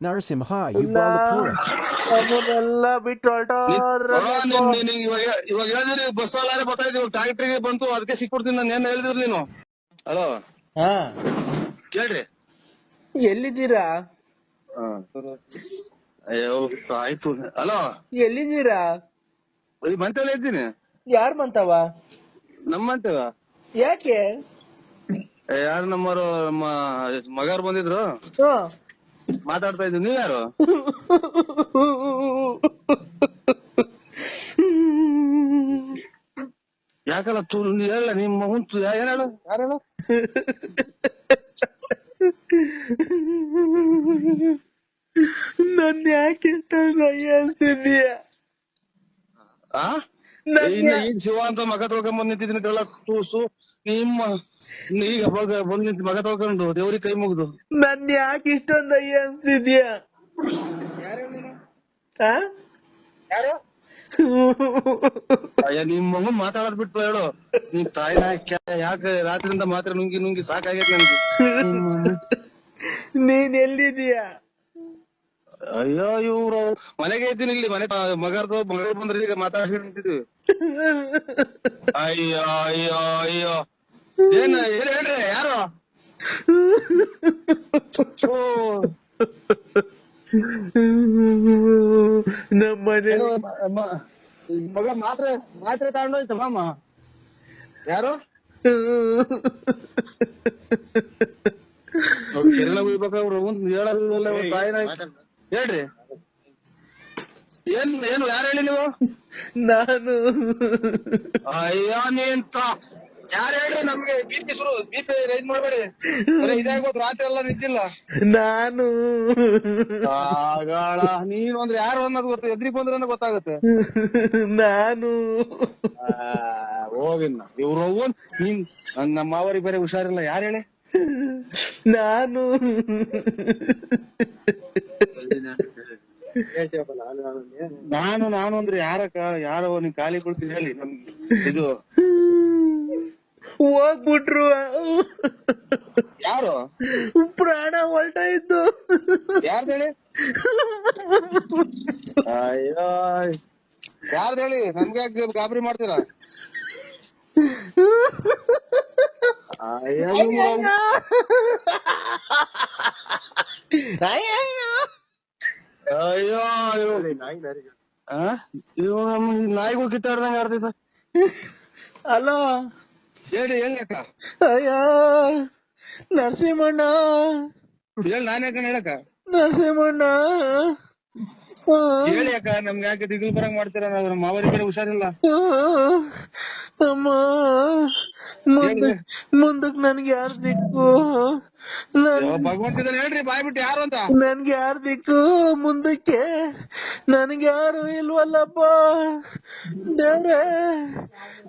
ನರಸಿಂಹ ನಮ್ಮನ್ನೆಲ್ಲ ಬಿಟ್ಟು ಇವಾಗ ಇವಾಗ ಹೇಳಿದ್ರಿ ಬಸ್ ಅಲ್ಲಾರೆ ಬರ್ತಾ ಇದ್ದೀವಿ ಟ್ರಾಕ್ಟರ್ಗೆ ಬಂತು ಅದಕ್ಕೆ ಸಿಕ್ಬಿಡ್ತೀನಿ ನಾನು ಏನ್ ಹೇಳಿದ್ರಿ ನೀನು? ಹಲೋ ಹಾ. ಕೇಳ್ರಿ. ಎಲ್ಲಿದ್ದೀರಾ? ಅಯ್ಯೋ ಆಯ್ತು. ಹಲೋ ಎಲ್ಲಿದ್ದೀರಾ? ಈ ಇದ್ದೀನಿ. ಯಾರ್ ಬಂತವ ನಮ್ಮ ಮಂತೇವ? ಯಾಕೆ? ಯಾರು ನಮ್ಮರು ನಮ್ಮ ಮಗಾರ್ ಬಂದಿದ್ರು? ಹಾ. ಮಾತಾಡ್ತಾ ಇದ್ದು ನೀವ್ಯಾರು ಯಾಕಲ್ಲ ತು ಹೇಳ ನಿಮ್ಮ ಮಗುನ್ ತು- ಯಾ- ಏನ್ ಹೇಳು? ಯಾರು ಹೇಳು ನನ್ ಯಾಕೆ ಹೇಳ್ತಿದೀಯ? ಆ? ಈಗ ಶಿವ ಅಂತ ಮಗ ತೊಳ್ಕೊಂಡ್ ಬಂದ್ ನಿಂತಿದ್ದೀನಿ ಕಳ್ಳ ತೂಸು. ನಿಮ್ಮ ಈಗ ಅವಾಗ ಬಂದ್ ನಿಂತ ಮಗ ತಳ್ಕೊಂಡು ದೇವ್ರಿಗೆ ಕೈ ಮುಗ್ದು. ನನ್ ಯಾಕೆ ಇಷ್ಟೊಂದು ಅಯ್ಯ ಅನ್ಸ್ತಿದ್ಯಾ ಆ? ಅಯ್ಯ ನಿಮ್ ಮಗ ಮಾತಾಡೋದ್ ಬಿಟ್ಟು ಹೇಳು. ನಿಮ್ ತಾಯಿನ ಯಾಕೆ ರಾತ್ರಿಯಿಂದ ಮಾತ್ರ ನುಂಗಿ ನುಂಗಿ ಸಾಕಾಗೈತೆ ನನ್ಗೆ ನೀನ್ ಎಲ್ಲಿದೀಯ? ಅಯ್ಯೋ ಇವ್ರು ಮನೆಗೆ ಇದ್ದೀನಿ ಇಲ್ಲಿ ಮನೆ ಮಗರ್ದು ಮಗ ಬಂದ್ರೆ ಈಗ ಮಾತಾಡ್ಕೊಂಡು ನಿಂತಿದ್ವಿ ಅಯ್ಯೋ ಅಯ್ಯೋ ಅಯ್ಯೋ. ಏನ್ ಏನ್ ಹೇಳ್ರಿ ಯಾರು? ಓ, ನಮ್ಮ ಮನೆ ಏನೋ ಮ- ಮಗ ಮಾತ್ರೆ ಮಾತ್ರೆ ತಗೊಂಡೋಯ್ತು ಮಾಮ? ಯಾರು? ಕೆರೆನ ಉಯ್ಬೇಕಾವ್ರು ಒಂದ್ ಹೇಳಲ್ಲ ಒಂದ್ ತಾಯಿನ ಹೇಳ್ರಿ. ಏನ್ ಏನು ಯಾರು ಹೇಳಿ ನೀವು? ನಾನು. ಅಯ್ಯೋ ನೀನ್ ಯಾರು ಹೇಳ್ರಿ ನಮ್ಗೆ? ಬೀಸಿ ಶುರು ಬೀಸಿ ರೈಸ್ ಮಾಡ್ಬೇಡಿ. ಇದಾಗೋದು ರಾತ್ರಿ ಎಲ್ಲ ನಿಂತಿಲ್ಲ. ನಾನು. ಆಗಾಳ ನೀನು ಅಂದ್ರೆ ಯಾರು ಅನ್ನೋದು ಗೊತ್ತ ಎದ್ರಿ ಬಂದ್ರೆ ಗೊತ್ತಾಗುತ್ತೆ. ನಾನು. ಹೋಗಿನ್ನ ಇವ್ರು ಹೋಗೋನ್ ನೀನ್ ನಮ್ಮ ಮಾವರಿಗೆ ಬೇರೆ ಹುಷಾರಿಲ್ಲ ಯಾರು ಹೇಳಿ? ನಾನು. ನಾನು ನಾನು ಅಂದ್ರೆ ಯಾರ ಯಾರೋ ನೀನ್ ಖಾಲಿ ಕೊಡ್ತೀನಿ ಹೇಳಿ ನಮ್ಗೆ ಇದು. ಹೋಗ್ಬಿಟ್ರು ಯಾರು? ಪ್ರಾಣ ಹೊಲ್ಟಾಯ್ತು ಯಾರ್ದು ಹೇಳಿ? ಅಯ್ಯೋ. ಯಾರ್ದು ಹೇಳಿ? ನಮ್ಗೆ ಯಾಕೆ ಗಾಬರಿ ಮಾಡ್ತೀರಾ? ಅಯ್ಯೋ? ಇವ್ನು ನಮ್ಮ ನಾಯಿಗಳು ಕಿತ್ತಾಡ್ದಂಗ ಆಡ್ತಿದ್ದ. ಅಲೋ ಹೇಳಿ ಹೇಳಕ್ಕ ಅಯ್ಯ ನರಸಿಂಹಣ್ಣ. ಹೇಳಿ ನಾನೇ ಅಕ್ಕ ಹೇಳಕ್ಕ? ನರಸಿಂಹಣ್ಣ. ಹೇಳಿ ಅಕ್ಕ ನಮ್ಗೆ ಯಾಕೆ ದಿಗಿಲ್ ಬರಂಗ್ ಮಾಡ್ತೀರ ನಾವು ನಮ್ಮ ಮಾವರಿಗೆ ಬೇರೆ ಹುಷಾರಿಲ್ಲ. ಅಮ್ಮ. ಮುಂದಕ್ ನನ್ಗೆ ಯಾರ್ ದಿಕ್ಕು? ಭಗವಂತಿದ್ದಾನೆ ಹೇಳ್ರಿ ಬಾಯ್ ಬಿಟ್ಟು ಯಾರು ಅಂತ? ನನ್ಗೆ ಯಾರು ದಿಕ್ಕು ಮುಂದಕ್ಕೆ? ನನ್ಗೆ ಯಾರು ಇಲ್ವಲ್ಲಪ್ಪ? ದೇವ್ರೆ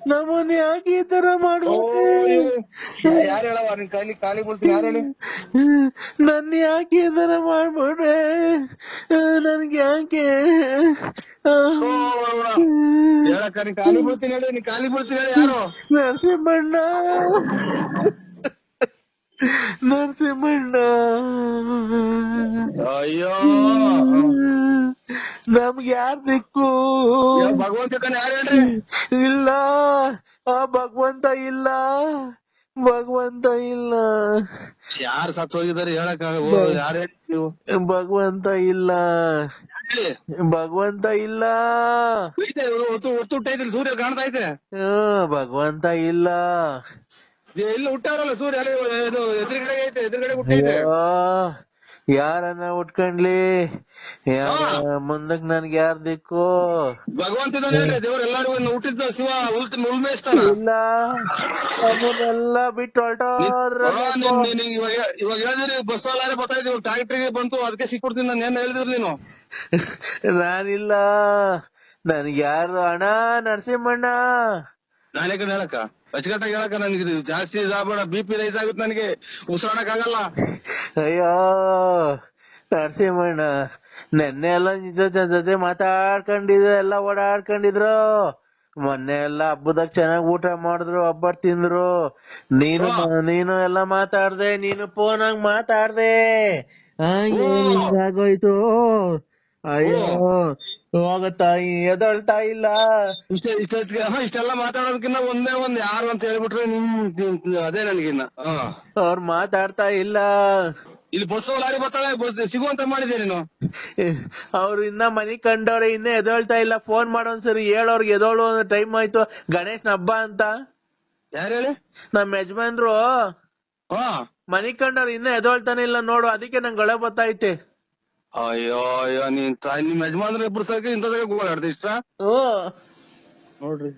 ನಮ್ಮನ್ ಯಾಕೆ ಈ ತರ ಮಾಡ್ಬಿಟ್ರಿ ಯಾರು ಹೇಳವ ನಿನ್ ಕೈಲಿ ಖಾಲಿ ಬೀಳ್ತೀನಿ ಯಾರು ಹೇಳಿ? ನನ್ ಯಾಕೆ ಈ ತರ ಮಾಡ್ಬಿಟ್ರೆ ನನ್ಗೆ ಯಾಕೆ. ಹೇಳಕ್ಕ ನೀನ್ ಖಾಲಿ ಬೀಳ್ತೀನಿ ಹೇಳಿ ನೀನ್ ಖಾಲಿ ಬೀಳ್ತೀನಿ ಹೇಳಿ ಯಾರು? ನರಸಿಂಹಣ್ಣ. ನರಸಿಂಹಣ್ಣ. ಅಯ್ಯೋ. ನಮ್ಗೆ ಯಾರ್ ದಿಕ್ಕು? ಭಗವಂತ ಇಲ್ಲ. ಆ ಭಗವಂತ ಇಲ್ಲ. ಭಗವಂತ ಇಲ್ಲ. ಯಾರು ಸತ್ತು ಹೋಗಿದ್ದಾರೆ ಹೇಳಕ್ ಯಾರು ನೀವು? ಭಗವಂತ ಇಲ್ಲ. ಭಗವಂತ ಇಲ್ಲ. ಸೂರ್ಯ ಕಾಣ್ತಾ ಐತೆ. ಭಗವಂತ ಇಲ್ಲ. ಇಲ್ಲ ಹುಟ್ಟಾರಲ್ಲ ಸೂರ್ಯ ಅಲ್ಲಿ ಇದು ಎದುರುಗಡೆ ಐತೆ ಎದುರುಗಡೆ ಅಯ್ಯೋ, ಯಾರನ್ನ ಉಟ್ಕೊಂಡ್ಲಿ? ಮುಂದಕ್ ನನ್ಗೆ ಯಾರ್ ದಿಕ್ಕು? ಭಗವಂತ ದೇವ್ರ ಎಲ್ಲಾರು ಹುಟ್ಟಿದ್ದ ಶಿವ ಉಲ್ಟ ಉಲ್ಮೇಯಿಸ್ತಾನ ಇಲ್ಲ ಎಲ್ಲ ಬಿಟ್ಟು ಹೊರಟೋದ್ರ ಇವಾಗ ಇವಾಗ ಹೇಳಿದ್ರಿ ಬಸ್ ಅಲ್ಲಾರೆ ಬರ್ತಾ ಇದೀವಿ ಟ್ರಾಕ್ಟರ್ಗೆ ಬಂತು ಅದಕ್ಕೆ ಸಿಕ್ಬಿಡ್ತೀನಿ ನಾನು ಏನ್ ಹೇಳಿದ್ರಿ ನೀನು. ನಾನಿಲ್ಲ. ನನ್ಗೆ ಯಾರು ಅಣ್ಣ ನರಸಿಂಹಣ್ಣ? ನಾನೇ ಕಡೆ ಹೇಳಕ್ಕ? ಅಚ್ಚುಕಟ್ಟಾಗಿ ಹೇಳಕ್ಕ ನನ್ಗೆ ಇದು ಜಾಸ್ತಿ ಇದಾಗಬೇಡ ಬಿ ಪಿ ರೈಸ್ ಆಗುತ್ತೆ ನನಗೆ. ಉಸಿರಾಡಕ್ ಆಗಲ್ಲ ಅಯ್ಯೋ ನರಸಿಂಹಣ್ಣ ನೆನ್ನೆ ಎಲ್ಲ ನಿಜ ಜೊತೆ ಮಾತಾಡ್ಕೊಂಡಿದ್ರು ಎಲ್ಲ ಓಡಾಡ್ಕೊಂಡಿದ್ರು. ಮೊನ್ನೆ ಎಲ್ಲ ಹಬ್ಬದಾಗ ಚೆನ್ನಾಗ್ ಊಟ ಮಾಡಿದ್ರು ಹಬ್ಬ ತಿಂದ್ರು. ನೀನು ನೀನು ಎಲ್ಲ ಮಾತಾಡ್ದೆ ನೀನು ಫೋನ್ ಆಗ್ ಮಾತಾಡ್ದೆ. ಆಗೋಯ್ತು ಅಯ್ಯೋ. ಹೋಗ ತಾಯಿ ಎದಳ್ತಾ ಇಲ್ಲ. ಇಷ್ಟ ಇಷ್ಟೊತ್ತಿಗೆ ಹಾ ಇಷ್ಟೆಲ್ಲ ಮಾತಾಡೋದಕ್ಕಿಂತ ಒಂದೇ ಒಂದ್ ಯಾರು ಅಂತ ಹೇಳ್ಬಿಟ್ರೆ ನಿಮ್ ನಿಮ್- ಅದೇ ನನಗಿನ್ನ. ಹಾ. ಅವ್ರು ಮಾತಾಡ್ತಾ ಇಲ್ಲ. ಇಲ್ಲಿ ಬಸ್ ಲಾರಿ ಬರ್ತಾಳೆ ಬಸ್ ಸಿಗುವಂತ ಮಾಡಿದೆ ನೀನು. ಅವ್ರು ಇನ್ನ ಮನಿ ಕಂಡವ್ರೆ ಇನ್ನ ಎದೊಳ್ತಾ ಇಲ್ಲ. ಫೋನ್ ಮಾಡೋನ್ಸರಿ ಹೇಳೋರ್ಗೆ ಎದೋಳು ಟೈಮ್ ಆಯ್ತು. ಗಣೇಶನ ಹಬ್ಬ ಅಂತ. ಯಾರು ಹೇಳಿ? ನಮ್ ಯಜಮಾನ್ರು. ಹಾ. ಮನಿ ಕಂಡವ್ರು ಇನ್ನ ಎದೋಳ್ತಾನೆ ಇಲ್ಲ ನೋಡು ಅದಕ್ಕೆ ನಂಗೆ ಗಳೆ ಬತ್ತೈತೆ ಅಯ್ಯೋ ಅಯ್ಯೋ ನೀನ್ ತಾಯಿ ನಿಮ್ ಯಜಮಾನ್ರ ಇಬ್ರು ಸಾಕಿ ಇಂಥದಾಗ ಗೋಳಾಡ್ದೆ ಇಷ್ಟ? ಓ. ನೋಡ್ರಿ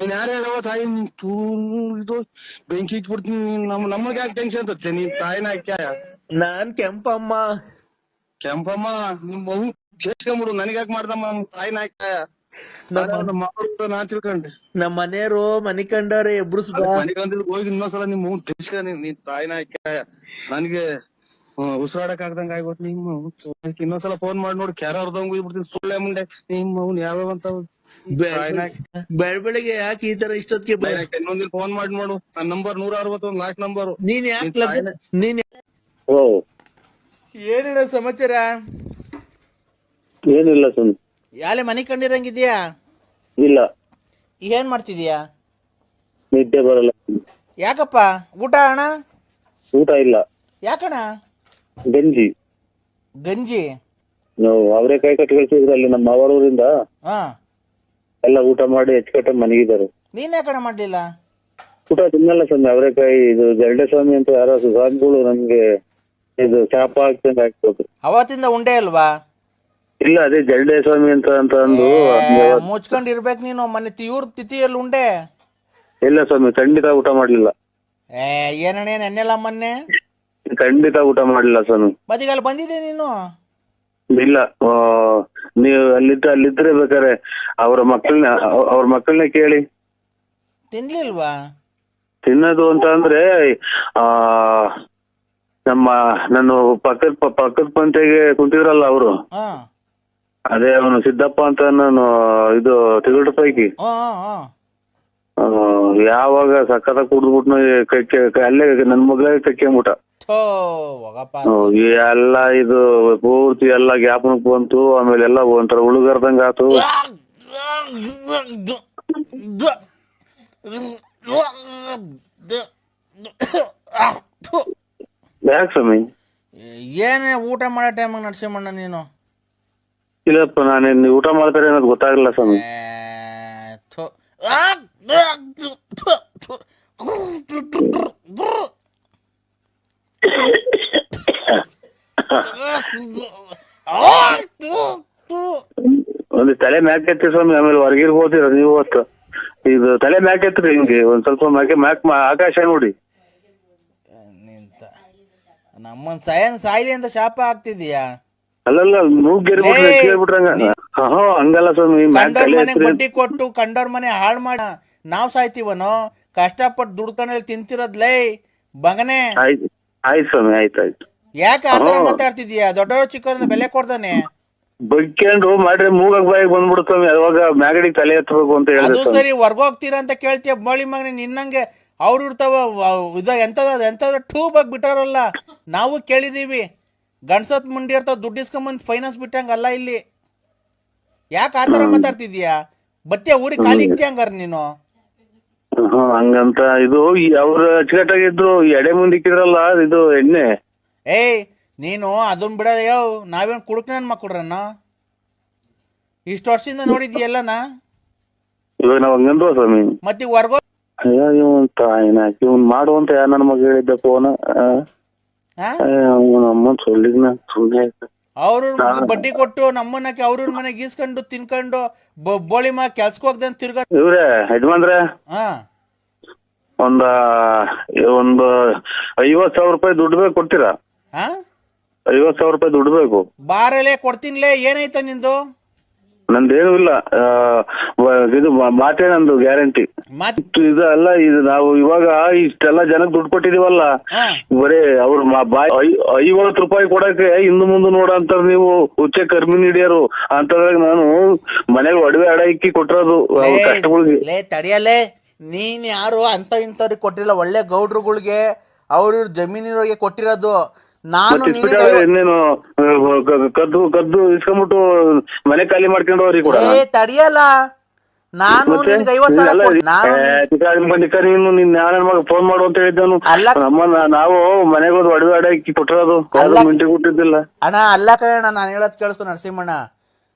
ನೀನ್ ಯಾರು ಹೇಳವ ತಾಯಿ ನೀನ್ ಇದು ಬೆಂಕಿ ಇಟ್ಬಿಡ್ತೀನಿ ನೀನ್ ನಮ್ ನಮಗೆ ಯಾಕೆ ಟೆನ್ಷನ್ ಅಂತತ್ತೆ ನೀನ್ ತಾಯಿನ ಯಾಕೆ ನಾನ್ ಕೆಂಪಮ್ಮ. ಕೆಂಪಮ್ಮ ನಿಮ್ ಮಗು ಕೇಸ್ಕೊಂಬಿಡು ನನಗ್ ಯಾಕೆ ಮಾಡ್ದಮ್ಮ ನಮ್ ತಾಯಿನ ನಮ್ಮ ಮಾಡೋದು ನಾ ತಿಳ್ಕೊಂಡೆ. ನಮ್ ಮನೆಯವರು ಮನಿ ಕಂಡವ್ರೆ ಎಬ್ರುಸ್ ಬಾ ಮನೆಗೆ ಹೋಗಿ ಇನ್ನೊಂದ್ಸಲ ನಿಮ್ ಮಗು ತೆಗಿಸ್ಕ ನೀನ್ ತಾಯಿ ತಾಯಿನ ಯಾಕೆ ನನ್ಗೆ ಉಸಿರಾಡಕ್ ಆಗ್ದಂಗ ಆಗ್ಬಿಟ್ ನಿಮ್ಮ ಇನ್ನೊಂದ್ ಇನ್ನೊಂದ್ಸಲ ಫೋನ್ ಮಾಡಿ ನೋಡಿ ಕ್ಯಾರ ಹೊರ್ದಂಗ್ ಬಿಡ್ತೀನಿ ಸುಳ್ಳೆ ಮುಂದೆ? ನಿಮ್ಮ ಮಗನ್ ಯಾವ್ಯಾವ ಅಂತ ಬೆಳ್ ಬೆಳಿಗ್ಗೆ ಯಾಕೆ ಈ ತರ ಇಷ್ಟೊತ್ತಿಗೆ ಇನ್ನೊಂದಿನ ಫೋನ್ ಮಾಡಿ ನೋಡು. ನನ್ನ ನಂಬರ್ ನೂರ ಅರವತ್ತೊಂದ್ ಲಾಸ್ಟ್ ನಂಬರ್ ನೀನ್ ಯಾಕೆ ನಿನ್ ನೀನ್ ಏನಿಲ್ಲ ಸಮಾಚಾರ? ಏನಿಲ್ಲ ಸುಮ್ ಯಾಲೆ ಮನೆ ಕಂಡಿರಂಗಿದ್ಯಾ ಇಲ್ಲ. ಏನ್ ಮಾಡ್ತಿದ್ಯಾ? ನಿದ್ದೆ ಬರಲ್ಲ. ಯಾಕಪ್ಪ? ಊಟ ಅಣ್ಣ? ಊಟ ಇಲ್ಲ. ಯಾಕಣ್ಣ? ಗಂಜಿ. ಗಂಜಿ? ನಾವು ಅವರೇಕಾಯಿ ಕಟ್ಟಿ ನಮ್ಮ ಅವರೂರಿಂದ ಹಾ. ಎಲ್ಲ ಊಟ ಮಾಡಿ ಹೆಚ್ಚುಕಟ್ಟೆ ಮನೆಗಿದ್ದಾರೆ. ನೀನ್ ಕಡೆ ಮಾಡ್ಲಿಲ್ಲ? ಊಟ ತಿನ್ನಲ್ಲ ಸ್ವಾಮಿ ಅವರೇಕಾಯಿ ಇದು ಜರಡೆ ಸ್ವಾಮಿ ಅಂತ ಯಾರೋ ಸ್ವಾಮಿಗಳು ನಮ್ಗೆ ಇದು ಶಾಪ ಹಾಕ್ತಂತ ಹಾಕ್ಬೋದು ಅವತ್ತಿಂದ ಉಂಡೆ ಅಲ್ವಾ? ಇಲ್ಲ ಅದೇ ಜರಡೆ ಸ್ವಾಮಿ ಅಂತ ಅಂತ ಅಂದು ಮುಚ್ಕೊಂಡ್ ಇರ್ಬೇಕು ನೀನು ಮೊನ್ನೆ ಇವ್ರ ತಿಥಿಯಲ್ಲಿ ಉಂಡೆ? ಇಲ್ಲ ಸ್ವಾಮಿ ಖಂಡಿತ ಊಟ ಮಾಡ್ಲಿಲ್ಲ. ಏ ಏನಣ್ಣ ನೆನ್ನೆಲ್ಲ ಮೊನ್ನೆ? ಖಂಡಿತ ಊಟ ಮಾಡಿಲ್ಲ ಸ್ವಾಮಿ ಮತ್ತೀಗ ಅಲ್ಲಿ ಬಂದಿದ್ದೆ ನೀನು? ಇಲ್ಲ ಆ, ನೀವು ಅಲ್ಲಿದ್ದ ಅಲ್ಲಿದ್ರೆ ಬೇಕಾರೆ ಅವ್ರ ಮಕ್ಕಳನ್ನ ಅವ್ರ ಮಕ್ಕಳನ್ನ ಕೇಳಿ. ತಿನ್ಲಿಲ್ವಾ? ತಿನ್ನೋದು ಅಂತ ಅಂದ್ರೆ ಆ ನಮ್ಮ ನಾನು ಪಕ್ಕದ ಪ- ಪಕ್ಕದ ಪಂತೆಗೆ ಕುಂತಿದ್ರಲ್ಲ ಅವರು. ಹಾ. ಅದೇ ಅವನು ಸಿದ್ದಪ್ಪ ಅಂತ ನಾನು ಇದು ತಿಳಿದ ಪೈಕಿ. ಹಾ ಹಾ ಆ, ಯಾವಾಗ ಸಕ್ಕತ್ತ ಕುಡ್ದ್ಬಿಟ್ನು ಕೈ ಅಲ್ಲೇ ನನ್ ಮಗ ಕಕ್ಕೆಂಬಿಟ ಥೋ ಹೋಗಪ್ಪ ಎಲ್ಲ ಇದು ಪೂರ್ತಿ ಎಲ್ಲ ಜ್ಞಾಪನಕ್ ಬಂತು ಆಮೇಲೆ ಎಲ್ಲ ಒಂಥರ ಉಳುಗರ್ದಂಗ ಆತು. ಯಾಕೆ ಸ್ವಾಮಿ? ಏನೇ ಊಟ ಮಾಡೋ ಟೈಮ್ ನರಸಿಂಹಣ್ಣ ನೀನು? ಇಲ್ಲಪ್ಪ ನಾನೇನು ಊಟ ಮಾಡ್ತಾರೆ ಅನ್ನೋದು ಗೊತ್ತಾಗಲ್ಲ ಸ್ವಾಮಿ. ಥು. ಒಂದು ತಲೆ ಮ್ಯಾಕ್ ಎತ್ತಿ ಸ್ವಾಮಿ ಆಮೇಲೆ ಹೊರಗಿರ್ಬೋದಿರ ನೀವು ಹೊತ್ತು ಇದು ತಲೆ ಮ್ಯಾಕ್ ಎತ್ರಿ ಹಿಂಗೆ ಒಂದ್ ಸ್ವಲ್ಪ ಮ್ಯಾಕೆ ಮ್ಯಾಕ್ ಆಕಾಶ ನೋಡಿ. ನಿಂತ. ನಮ್ಮನ್ ಸಾಯನ್ ಸಾಯಿಲಿ ಅಂತ ಶಾಪ ಆಗ್ತಿದ್ಯಾ ಅಲ್ಲಲ್ಲ! ಕೇಳ್ಬಿಟ್ರಂಗ. ಹಾ ಹಂಗಲ್ಲ ಸ್ವಾಮಿ ಮನೆ ಕಂಡೋರ್ ತಲೆ ಬಡ್ಡಿ ಕೊಟ್ಟು ಕಂಡೋರ್ ಮನೆ ಹಾಳ್ ಮಾಡ ನಾವ್ ಸಾಯ್ತೀವನೋ? ಕಷ್ಟಪಟ್ಟು ದುಡ್ಕೊಂಡಲ್ಲಿ ತಿಂತಿರೋದ್ಲೇ ಬಗನೆ. ಆಯ್ತು ಆಯ್ತು ಸ್ವಾಮಿ ಆಯ್ತು ಆಯ್ತು. ಯಾಕೆ ಆತರ ಹ್ಞೂ. ಮಾತಾಡ್ತಿದ್ಯಾ ದೊಡ್ಡವರು ಚಿಕ್ಕವ್ರನ್ನ ಬೆಲೆ ಕೊಡ್ತಾನೆ. ಬಗ್ಕೊಂಡು ಮಾಡ್ರೆ ಮೂಗಕ್ ಬಾಯಿಗೆ ಬಂದ್ಬಿಡ್ತಾನೆ ಅವಾಗ ಮ್ಯಾಗಡಿಗೆ ತಲೆ ಎತ್ತಬೇಕು ಅಂತ ಅದು ಸರಿ ವರ್ಗ ಹೋಗ್ತೀರಾ ಹೊರ್ಗೋಗ್ತೀರಾ ಅಂತ ಕೇಳ್ತೀಯ ಮಳಿ ಮಗನೇ ನಿನ್ನಂಗೆ ಅವ್ರು ಇರ್ತಾವ ಇದಾಗ ಎಂತದ ಎಂಥದ ಟೂಬ್ ಆಗಿ ಬಿಟ್ಟಾರಲ್ಲ. ನಾವು ಕೇಳಿದೀವಿ. ಗಂಡ್ಸತ್ ಮುಂಡಿ ಇರ್ತಾವ ದುಡ್ಡು ಇಸ್ಕೊಂಬಂದ್ ಫೈನಾನ್ಸ್ ಬಿಟ್ಟಂಗ ಅಲ್ಲ ಇಲ್ಲಿ. ಯಾಕೆ ಆತರ ಮಾತಾಡ್ತಿದ್ಯಾ ಬತ್ತಿಯ ಊರಿಗೆ ಖಾಲಿ ಇಕ್ತಿ ಹಂಗಾರ ನೀನು? ಹಂಗಂತ ಇದು ಅವ್ರ ಅಚ್ಚುಕಟ್ಟಾಗಿದ್ರು ಎಡೆ ಮುಂದಿಕ್ಕಿದ್ರಲ್ಲ ಇದು ಎಣ್ಣೆ. ಏಯ್ ನೀನು ಅದನ್ನ ಬಿಡ ಯೋ ನಾವೇನ್ ಕುಡುಕ್ ನನ್ ಮಕ್ಕಳ್ರನ್ನ ಇಷ್ಟು ವರ್ಷದಿಂದ ನೋಡಿದ್ಯಲ್ಲನ ಇವಾಗ ನಾವ್ ಹಂಗಂದ್ವ ಸ್ವಾಮಿ? ಮತ್ತೆ ಹೊರ್ಗೋ ಅಯ್ಯೋ ಇವನ್ ತಾಯಿನ ಇವನ್ ಮಾಡುವಂತ ಯಾರ ನನ್ನ ಮಗ ಹೇಳಿದ್ದ ಫೋನ್ ಹಾ ಅವನ ಸೊಲ್ಲಿದ್ನ ಸುಮ್ನೆ ಆಯ್ತು. ಅವ್ರ ಬಡ್ಡಿ ಕೊಟ್ಟು ನಮ್ಮನ್ನಕ್ಕೆ ಅವ್ರ ಮನೆಗೆ ಗೀಸ್ಕೊಂಡು ತಿನ್ಕೊಂಡು ಬ- ಬೋಳಿ ಮಾ ಕೆಲ್ಸಕ್ಕೆ ಹೋಗ್ದಂತ ತಿರ್ಗ ಇವ್ರೆ ಯಜಮಾನ್ರೆ? ಹಾ ಒಂದ ಒಂದು ಐವತ್ ಸಾವಿರ ರೂಪಾಯಿ ದುಡ್ಡು ಬೇಕು ಕೊಡ್ತೀರಾ? ಹಾ ಐವತ್ ಸಾವಿರ ರೂಪಾಯಿ ದುಡ್ಡು ಬೇಕು. ಬಾರಲೆ ಕೊಡ್ತೀನಿಲೇ ಏನೈತ ನಿಂದು? ನಂದೇನು ಇಲ್ಲ. ಆ, ವ- ಇದು ಮಾ- ಮಾತೇ ನಂದು ಗ್ಯಾರಂಟಿ. ಮತ್ ಇದು ಅಲ್ಲ ಇದು ನಾವು ಇವಾಗ ಇಷ್ಟೆಲ್ಲ ಜನಕ್ಕೆ ದುಡ್ಡು ಕೊಟ್ಟಿದೀವಲ್ಲ ಹಾ. ಬರೀ ಅವ್ರ ಬಾಯ್ ಐವತ್ತು ರೂಪಾಯಿ ಕೊಡಕ್ಕೆ ಹಿಂದ್ ಮುಂದೆ ನೋಡ ಅಂತಾರ ನೀವು ಹುಚ್ಚೆ ಕರ್ಮಿ ಹಿಡಿಯರು ಅಂತದ್ರಾಗ ನಾನು ಮನೆಗೆ ಒಡವೆ ಅಡ ಇಕ್ಕಿ ಕೊಟ್ಟಿರೋದು ಅವ್ರ ಲೇ, ಕಷ್ಟಗಳಿಗೆ. ಲೇ ತಡಿಯಲೇ ನೀನ್ ಯಾರು ಅಂತ ಇಂಥವ್ರಿಗೆ ಕೊಟ್ಟಿಲ್ಲ ಒಳ್ಳೆ ಗೌಡ್ರುಗಳಿಗೆ ಅವ್ರ ಜಮೀನಿರೋರಿಗೆ ಕೊಟ್ಟಿರೋದು. ನಾನು ಇನ್ನೇನು ಕದ್ದು ಕದ್ದು ಇಸ್ಕೊಂಡ್ಬಿಟ್ಟು ಮನೆ ಖಾಲಿ ಮಾಡ್ಕೊಂಡು ಅವ್ರಿಗೆ ಕೂಡ. ಏ ತಡಿಯಲ್ಲ. ನಾನು ನಿನ್ಗೆ ಐವತ್ ಸಾವಿರ ಕೊಡ್- ನಾನು ನೀನು ನಿನ್ ಮಗ ಫೋನ್ ಮಾಡು ಅಂತ ಹೇಳಿದ್ದನು. ಅಲ್ಲ. ನಮ್ಮನ್ನ ನಾವು ಮನೆಗೆ ಹೋದ್ ಒಡವೆ ಅಡಕ್ಕಿ ಕೊಟ್ಟಿರೋದು. ಅಲ್ಲ. ಮಿಂಟಿ ಕೊಟ್ಟಿದ್ದಿಲ್ಲ. ಅಣ್ಣ ಅಲ್ಲ ಕಣ ನಾನು ಹೇಳೋದ್ ಕೇಳಿಸ್ಕೊ ನರಸಿಂಹಣ್ಣ.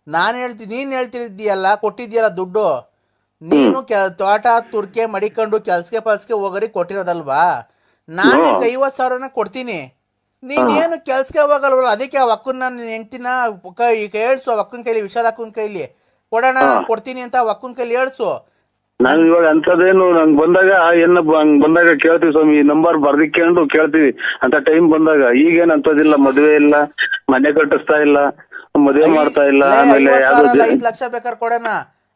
ನಾನು ಹೇಳ್ತೀನಿ ನೀನ್ ಹೇಳ್ತಿದ್ದೀಯಲ್ಲ ಕೊಟ್ಟಿದ್ಯಲ್ಲ ದುಡ್ಡು. ನೀನು ಕೆಲ್ ತೋಟ ತುರ್ಕೆ ಮಡಿಕೊಂಡು ಕೆಲ್ಸಕ್ಕೆ ಪಲ್ಸಕ್ಕೆ ಹೋಗರಿ ಕೊಟ್ಟಿರೋದಲ್ವಾ? ನಾನು ನಿನ್ಗೆ ಐವತ್ ಸಾವಿರನ ಕೊಡ್ತೀನಿ. ನೀನ್ ಏನು ಕೆಲ್ಸಕ್ಕೆ ಹೋಗಲ್ವಲ್ಲ? ಅದಕ್ಕೆ ಆ ಅಕ್ಕನ ನಾನು ಹೆಂಡ್ತಿನ ಕೈ ಈಗ ಹೇಳ್ಸು ಅಕ್ಕನ ಕೈಲಿ ವಿಶಾಲ ಅಕ್ಕನ ಕೈಲಿ. ಕೊಡೋಣ ಕೊಡ್ತೀನಿ ಅಂತ ಅಕ್ಕನ ಕೈಲಿ ಹೇಳ್ಸು ನಾನು ಇವಾಗ ಅಂತದೇನು ನಂಗ್ ಬಂದಾಗ ಏನ ಹಂಗ್ ಬಂದಾಗ ಕೇಳ್ತೀವಿ ಸ್ವಾಮಿ ಈ ನಂಬರ್ ಬರ್ದಿಕೊಂಡು ಕೇಳ್ತೀವಿ. ಅಂತ ಟೈಮ್ ಬಂದಾಗ ಈಗೇನ್ ಅಂತದಿಲ್ಲ ಮದ್ವೆ ಇಲ್ಲ ಮನೆ ಕಟ್ಟಿಸ್ತಾ ಇಲ್ಲ ಮದ್ವೆ ಮಾಡ್ತಾ ಇಲ್ಲ ಆಮೇಲೆ ಐವತ್ ಸಾವಿರ ಅಲ್ಲ, ಜ- ಐದ್ ಲಕ್ಷ ಬೇಕಾದ್ರೆ ಕೊಡೋಣ.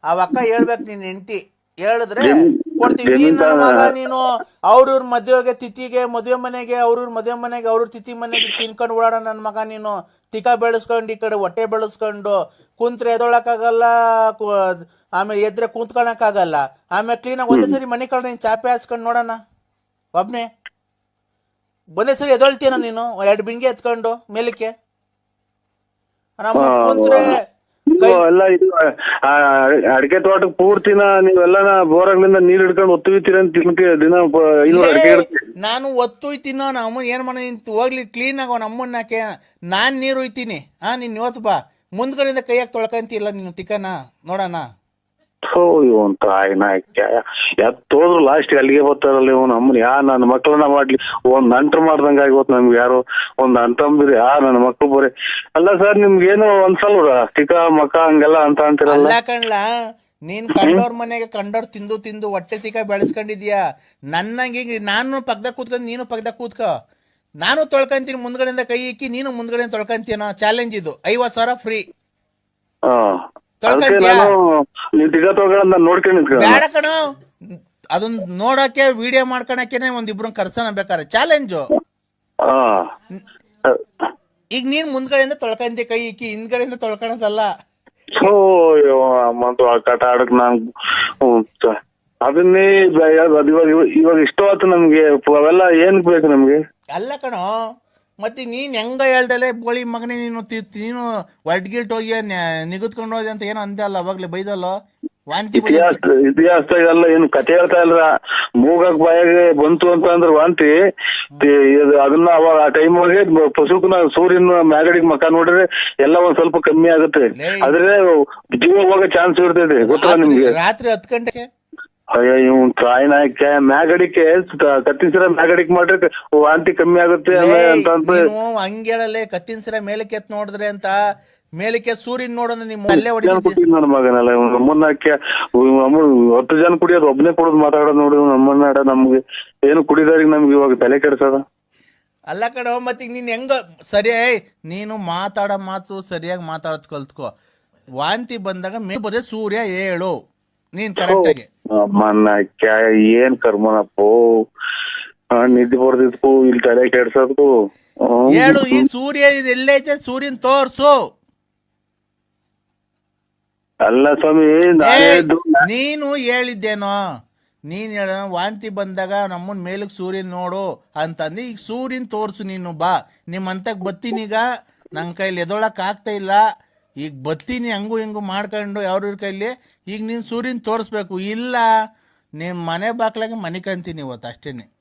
ಆ ಅಕ್ಕ ಹೇಳ್ಬೇಕು ನೀನ್ ಹೆಂಡತಿ. ಹೇಳಿದ್ರೆ ಕೊಡ್ತೀವಿ. ನೀನ್ ನನ್ನ ಮಗ ನೀನು ಅವ್ರವ್ರ ಮದುವೆಗೆ ತಿಥಿಗೆ ಮದುವೆ ಮನೆಗೆ ಅವ್ರವ್ರ ಮದುವೆ ಮನೆಗೆ ಅವ್ರ ತಿಥಿ ಮನೆಗೆ ತಿನ್ಕೊಂಡು ಓಡಾಡ ನನ್ನ ಮಗ ನೀನು ತಿಕ ಬೆಳೆಸ್ಕೊಂಡು ಈ ಕಡೆ ಹೊಟ್ಟೆ ಬೆಳೆಸ್ಕೊಂಡು ಕುಂತ್ರೆ ಎದೊಳಕ್ಕಾಗಲ್ಲ ಆಮೇಲೆ ಎದ್ರೆ ಕೂತ್ಕೊಳಕ್ಕಾಗಲ್ಲ ಆಮೇಲೆ ಕ್ಲೀನಾಗಿ ಒಂದೇ ಸರಿ ಮನೆ ಕಡೆ ನೀನು ಚಾಪೆ ಹಾಸ್ಕೊಂಡು ನೋಡೋಣ. ಒಬ್ನೇ ಒಂದೇ ಸರಿ ಎದೊಳ್ತೀನ ನೀನು? ಎರಡು ಬಿಂಗೆ ಎತ್ಕೊಂಡು ಮೇಲಕ್ಕೆ? ನಮ್ಮ ಕುಂತ್ರೆ ಎಲ್ಲ ಅಡಿಕೆ ತೋಟಕ್ಕೆ ಪೂರ್ತಿನ ನೀವೆಲ್ಲ ಬೋರಗಳಿಂದ ನೀರ್ ಹಿಡ್ಕೊಂಡು ಒತ್ತುಯ್ತೀರ ಅಂತ ದಿನಕ್ಕೆ ದಿನ ಐನೂರು ಅಡಿಕೆ ನಾನು ಒತ್ತುಯ್ತೀನೋ ನಮ್ಮ ಏನ್ ಮಾಡಿ ಹೋಗ್ಲಿ ಕ್ಲೀನ್ ಆಗೋ ನಮ್ಮನ್ನ ನಾನ್ ನೀರು ಒಯ್ತೀನಿ. ಹಾ ನೀನ್ ಇವತ್ತು ಬಾ. ಮುಂದ್ಗಡೆಯಿಂದ ಕೈಯಾಗ ತೊಳ್ಕಂತಿಲ್ಲ ನೀನು ತಿಕ್ಕನ? ನೋಡೋಣ. ಇವನ್ ತಾಯಿನ ಎತ್ತೋದ್ರು ಲಾಸ್ಟ್ ಅಲ್ಲಿಗೆ ಬರ್ತಾರಲ್ಲ ಇವ್ ನಮ್ಮನ್ ಯಾ ನನ್ನ ಮಕ್ಕಳನ್ನ ಮಾಡ್ಲಿ. ಒಂದ್ ನಂಟ್ರು ಮಾಡ್ದಂಗ ಆಗಿವತ್ ನಮ್ಗೆ ಯಾರು. ಒಂದ್ ಅಂತಂಬಿರಿ ಆ ನನ್ನ ಮಕ್ಳು ಬರೀ. ಅಲ್ಲ ಸರ್ ನಿಮ್ಗೇನು ಒಂದ್ಸಲ್ವ ಚಿಕ್ಕ ಮಕ್ಕ ಹಂಗೆಲ್ಲ ಅಂತ ಅಂತಿರಲ್ಲ? ಕಣ್ಲ ನೀನ್ ಕಂಡೋರ್ ಮನೆಗೆ ಕಂಡೋರ್ ತಿಂದು ತಿಂದು ಹೊಟ್ಟೆ ತಿಕ್ಕ ಬೆಳೆಸ್ಕೊಂಡಿದ್ಯಾ? ನನ್ನಂಗೆ ನಾನು ಪಕ್ಕದಾಗ ಕೂತ್ಕೊಂಡು ನೀನು ಪಕ್ಕದಾಗ ಕೂತ್ಕೋ. ನಾನು ತೊಳ್ಕೊಂತೀನಿ ಮುಂದ್ಗಡೆಯಿಂದ ಕೈ ಇಕ್ಕಿ ನೀನು ಮುಂದ್ಗಡೆ ತೊಳ್ಕೊಂತೀನೋ ಚಾಲೆಂಜ್ ಇದು. ಐವತ್ ಸಾವಿರ ಫ್ರೀ ಅದಕ್ಕೆ ತೊಳ್ಕೊಂತ್ಯಾ? ನಾನು ನೀನ್ ತಿಗ ತಗೊಳಂತ ನೋಡ್ಕೊಂಡು ನಿಂತ್ಕೊಳ್ಳ ಬೇಡ ಕಣೋ. ಅದನ್ನ ನೋಡಕ್ಕೆ ವಿಡಿಯೋ ಮಾಡ್ಕೊಳಕ್ಕೆ ಒಂದಿಬ್ರು ಕರ್ಸೋಣ ಬೇಕಾದ್ರೆ. ಚಾಲೆಂಜು. ಹಾ. ಈಗ ನೀನ್ ಮುಂದ್ಗಡೆಯಿಂದ ತೊಳ್ಕೊಂತಿ ಕೈ ಇಕ್ಕಿ ಹಿಂದ್ಗಡೆಯಿಂದ ತೊಳ್ಕೊಳದಲ್ಲ. ಆ ಕಟ ಆಡಕ್ ನಾನ್ ಹ್ಮ್, ಸ- ಅದನ್ನೇ ಬ- ಅದು ಇವಾಗ ಇವಾಗ ಇಷ್ಟವಾತು ನಮ್ಗೆ ಅವೆಲ್ಲ ಏನ್ ಬೇಕು ನಮ್ಗೆ? ಅಲ್ಲ ಕಣೋ. ಮತ್ತೆ ನೀನ್ ಹೆಂಗ ಹೇಳ್ದಲೆ ಬೋಳಿ ಮಗನೇ ನೀನು ತಿ- ನೀನು ಗಿಲ್ಟ್ ಹೋಗಿ ನಿಗದ್ಕೊಂಡು ಹೋದೆ ಅಂತ ಏನೋ ಅಂದೆ ಅಲ್ಲ ಅವಾಗ್ಲೇ ಬೈದಲ್ಲ? ವಾಂತಿ ಬಂದಿತ್ತು. ಇತಿಹಾಸ ಇತಿಹಾಸದಾಗೆಲ್ಲ ಏನು ಕತೆ ಹೇಳ್ತಾ ಇಲ್ಲ. ಮೂಗಕ್ ಬಾಯಾಗೆ ಬಂತು ಅಂತ ಅಂದ್ರೆ ವಾಂತಿ. ತಿ- ಇದು ಅದನ್ನ ಅವಾಗ ಆ ಟೈಮ್ ಒಳಗೆ ಪಶುಕನ ಸೂರ್ಯನ ಮ್ಯಾಗಡಿಗೆ ಮಕ ನೋಡಿದ್ರೆ ಎಲ್ಲ ಒಂದ್ ಸ್ವಲ್ಪ ಕಮ್ಮಿ ಆಗುತ್ತೆ. ಲೇ. ಆದ್ರೆ ಜೀವ ಹೋಗೋ ಚಾನ್ಸ್ ಇರ್ತೈತೆ ಗೊತ್ತಾ ರಾತ್ರಿ ನಿಮ್ಗೆ? ರಾತ್ರಿ ಹತ್ತು ಗಂಟೆಗೆ? ಅಯ್ಯೋ ಇವ್ ಟ್ರಾಯ್ನಾಯ್ಕೆ ಮ್ಯಾಗಡಿಕೆ ಕತ್ತಿಸಿರ ಮ್ಯಾಗಡಿಕ್ ಮಾಡ್ರೆ ವಾಂತಿ ಕಮ್ಮಿ ಆಗುತ್ತೆ ಅಂತ ಹಂಗ ನೀನು ಕತ್ತಿನ ಸಿರ ಮೇಲಕ್ಕೆ ಎತ್ ನೋಡಿದ್ರೆ ಅಂತ ಮೇಲಕ್ಕೆ ಸೂರ್ಯನ್ ನೋಡೋಣ ನಿಮ್ಮ ಅಲ್ಲೇ ಹೊಡಿತೀನಿ ನನ್ನ ಮಗನಲ್ಲ ನಮ್ಮನ್ನ ಹತ್ತು ಜನ ಕುಡಿಯೋದು ಒಬ್ಬನೇ ಕುಡಿದು ಮಾತಾಡೋದು ನೋಡಿ ನಮ್ಮನ್ನ ನಮ್ಗೆ ಏನು ಕುಡಿದಾರಿಗೆ ನಮ್ಗೆ ಇವಾಗ ತಲೆ ಕೆಡ್ಸದ? ಅಲ್ಲ ಕಡೆ ಮತ್ತೆ ನೀನ್ ಹೆಂಗ ಸರಿ ಏಯ್, ನೀನು ಮಾತಾಡೋ ಮಾತು ಸರಿಯಾಗಿ ಮಾತಾಡೋದ್ ಕಲ್ತ್ಕೋ. ವಾಂತಿ ಬಂದಾಗ ಮೇ ಬದೇ ಸೂರ್ಯ ಏಳು. ನೀನ್ ಕರೆಕ್ಟ್ ಆಗಿ. ಅಮ್ಮನ್ನ ಕ್ಯಾ ಏನ್ ಕರ್ಮನಪ್ಪೋ? ನಿದ್ದೆ ಬರ್ದಿದ್ಕು ಇಲ್ಲಿ ತಲೆ ಕೆಡ್ಸದ್ಕು. ಹೇಳು ಈ ಸೂರ್ಯ ಇದು ಎಲ್ಲೈತೆ ಸೂರ್ಯನ್ ತೋರ್ಸು. ಅಲ್ಲ ಸ್ವಾಮಿ ನಾನ್ ನೀನು ಹೇಳಿದ್ದೇನೋ? ನೀನ್ ಹೇಳ ವಾಂತಿ ಬಂದಾಗ ನಮ್ಮನ್ ಮೇಲಕ್ ಸೂರ್ಯನ್ ನೋಡು ಅಂತಂದು ಈಗ ಸೂರ್ಯನ್ ತೋರ್ಸು ನೀನು ಬಾ. ನಿಮ್ಮಂತಕ್ ಈಗ. ನನ್ ಕೈಲಿ ಎದೊಳಕ್ ಆಗ್ತಾ ಇಲ್ಲ. ಈಗ ಬತ್ತೀನಿ ಹಂಗೂ ಹಿಂಗೂ ಮಾಡ್ಕೊಂಡು ಯಾವ್ರ ಕೈಲಿ ಈಗ ನೀನು ಸೂರ್ಯನ ತೋರಿಸ್ಬೇಕು. ಇಲ್ಲ ನಿಮ್ಮ ಮನೆ ಬಾಗ್ಲಾಗೆ ಮನೆ ಕಂತೀನಿ ಇವತ್ತು ಅಷ್ಟೇನೆ.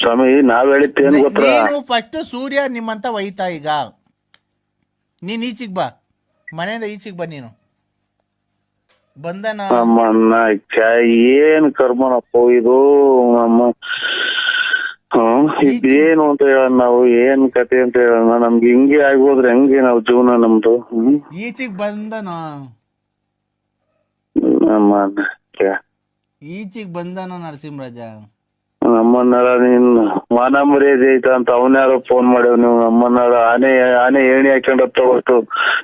ಸ್ವಾಮಿ ನಾವ್ ನೀನು ಫಸ್ಟ್ ಸೂರ್ಯ ನಿಮ್ಮಂತ ಒಯ್ತಾ ಈಗ. ನೀನ್ ಈಚಿಗೆ ಬಾ. ಮನೆಯಿಂದ ಈಚಿಗೆ ಬಾ ನೀನು. ಬಂದನ? ಏನ್ ಕರ್ಮನಪ್ಪ ಇದು? ನಮ್ಮ ಹ್ಮ್ ಇದೇನು ಅಂತ ಹೇಳೋಣ ನಾವು ಏನ್ ಕತೆ ಅಂತ ಹೇಳೋಣ ನಮ್ಗೆ ಹಿಂಗೆ ಆಗೋದ್ರೆ ಹೆಂಗೆ ನಾವು ಜೀವನ ನಮ್ದು? ಹ್ಮ್? ಈಚಿಗೆ ಬಂದನ? ಕ್ಯಾ ಈಚಿಗೆ ಬಂದನ ನರಸಿಂಹರಾಜ? ನಮ್ಮನ್ನೆಲ್ಲ ನೀನ್ ಮಾನ ಮರ್ಯಾದೆ ಐತ ಅಂತ ಅವನ್ಯಾರೋ ಫೋನ್ ಮಾಡ್ಯಾವ ನೀವು ನಮ್ಮನ್ನೆಲ್ಲ ಆನೆ ಆನೆ ಏಣಿ ಹಾಕೊಂಡ ತಗೊಟ್ಟು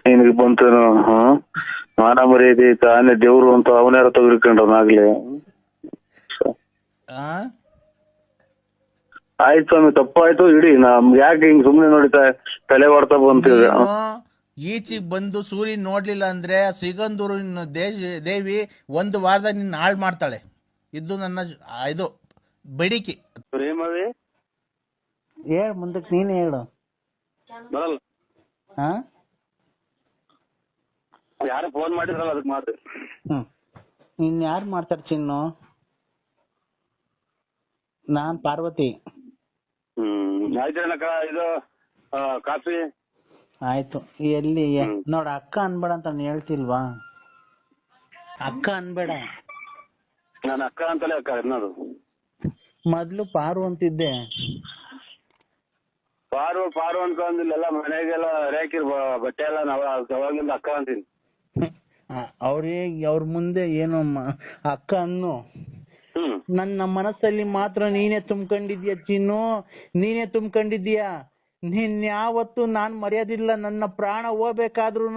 ನಿನಗೆ ಬಂತು ಹ್ಮ್? ಮಾನ ಮರ್ಯಾದೆ ಐತ ಆನೆ ದೇವ್ರು ಅಂತ ಅವನ್ಯಾರ ತೆಗೆದುಕೊಂಡವನಾಗ್ಲಿ ಆ? ಆಯ್ತು ಸ್ವಾಮಿ ತಪ್ಪಾಯ್ತು ಇಡಿ ನಮ್ ಯಾಕೆ ಹಿಂಗ್ ಸುಮ್ನೆ ನೋಡಿತಾ ತಲೆ ಹೊಡ್ತಾ ಬಂತಿದ್ರೆ ನೀನು ಈಚಿಗೆ ಬಂದು ಸೂರ್ಯ ನೋಡ್ಲಿಲ್ಲ ಅಂದ್ರೆ ಸಿಗಂದೂರು ಇನ್ನು ದೇಶ ದೇವಿ ಒಂದು ವಾರದಾಗ ನಿನ್ನ ಹಾಳು ಮಾಡ್ತಾಳೆ. ಇದು ನನ್ನ ಜ- ಆ, ಇದು ಬೇಡಿಕೆ. ಪ್ರೇಮವೇ? ಹೇಳು ಮುಂದಕ್ಕೆ ನೀನೇ ಹೇಳು. ಬರಲ್ಲ. ಹಾ? ಯಾರು ಫೋನ್ ಮಾಡಿದ್ರಲ್ಲ ಅದಕ್ಕೆ ಮಾಡ್ರಿ ಹ್ಮ್. ಇನ್ ಯಾರು ಮಾಡ್ತಾರೆ ಚಿನ್ನು? ನಾನ್ ಪಾರ್ವತಿ. ಆಯ್ತು ಇದು ಕಾಫಿ? ಆಯ್ತು. ಎಲ್ಲಿ. ನೋಡ ಅಕ್ಕ ಅನ್ಬೇಡ ಅಂತ ನಾನು ಹೇಳ್ತಿಲ್ವಾ? ಅಕ್ಕ ಅನ್ಬೇಡ. ನಾನು ಅಕ್ಕ ಅಂತಲೇ ಅಕ್ಕ ಅನ್ನೋದು ಮೊದ್ಲು ಪಾರು ಅಂತಿದ್ದೆ. ಪಾರು ಪಾರು ಅಂತ ಅಂದಿಲ್ಲ ಮನೆಗೆಲ್ಲ ರೇಕಿರ್ ಬಟ್ಟೆ ಎಲ್ಲ ನಾವ್ ಅವಾಗಿಂದ ಅಕ್ಕ ಅಂತೀನಿ. ಅವ್ರಿಗೆ ಅವ್ರ ಮುಂದೆ ಏನು ಅಕ್ಕ ಅನ್ನು. ನನ್ನ ಮನಸ್ಸಲ್ಲಿ ಮಾತ್ರ ನೀನೇ ತುಂಬ್ಕೊಂಡಿದ್ಯಾ ಚಿನ್ನು? ನೀನೇ ತುಂಬ್ಕೊಂಡಿದ್ಯಾ? ನಿನ್ಯಾವತ್ತು ನಾನ್ ಮರೆಯೋದಿಲ್ಲ ನನ್ನ ಪ್ರಾಣ ಹೋಗ್ಬೇಕಾದ್ರೂ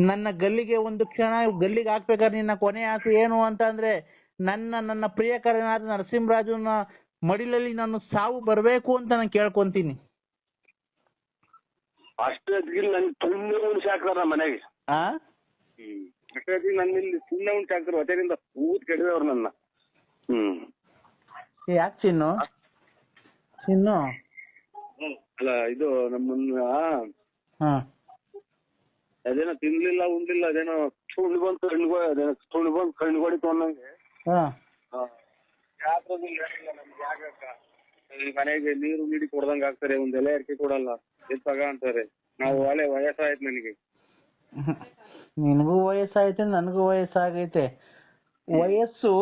ನನ್ನ ಗಲ್ಲಿಗೆ ಒಂದು ಕ್ಷಣ ಗಲ್ಲಿಗೆ ಹಾಕ್ಬೇಕಾದ್ರೆ ನಿನ್ನ ಕೊನೆ ಆಸೆ ಏನು ಅಂತ ಅಂದ್ರೆ ನನ್ನ ನನ್ನ ಪ್ರಿಯಕರನಾದ ನರಸಿಂಹರಾಜನ ಮಡಿಲಲ್ಲಿ ನಾನು ಸಾವು ಬರಬೇಕು ಅಂತ ನಾನು ಕೇಳ್ಕೊಂತೀನಿ. ಅಷ್ಟೇ ಹೊತ್ತಿಗೆ ನನ್ ತುಂಬ ಉಣ್ಸಿ ಹಾಕ್ತಾರ ನಮ್ಮ ಮನೆಗೆ. ಆ? ಹ್ಮ್. ಅಷ್ಟೇ ಹೊತ್ತಿಗೆ ನನ್ನ ಇಲ್ಲಿ ಸುಮ್ಮನೆ ಊದ್ ಕೆಡಿದವ್ರು ನನ್ನ. ಹ್ಮ್. ಯಾಕೆ ಚಿನ್ನು? ಚಿನ್ನು? ಅಲ್ಲ ಇದು ನಮ್ಮನ್ನ ಹಾ. ಅದೇನೋ ತಿನ್ಲಿಲ್ಲ ಉಣ್ಲಿಲ್ಲ ಅದೇನೋ ಸುಳ್ಳು ಬಂದು ಕಣ್ಣು ಅದೇನೋ ಸುಳ್ಳು ಕಣ್ಣು ಕಣ್ಗೊಡಿತು ಅನ್ನಂಗೆ ಹಾ. ಯಾವ್ದ್ರದ್ದು ಹೇಳಿಲ್ಲ ನಮ್ಗೆ ಯಾಕಕ್ಕ? ಈ ಮನೆಗೆ ನೀರು ನೀಡಿ ಕೊಡ್ದಂಗ ಆಗ್ತಾರೆ ಒಂದ್ ಎಲೆ ಅಡಿಕೆ ಕೊಡಲ್ಲ ಎದ್ ತಗ ಅಂತಾರೆ. ನಾವು ಹಳೆ ವಯಸ್ಸಾಯ್ತು ನನಗೆ. ನಿನಗೂ ವಯಸ್ಸಾಯ್ತೆ ನನಗೂ ವಯಸ್ಸಾಗೈತೆ. ವಯಸ್ಸು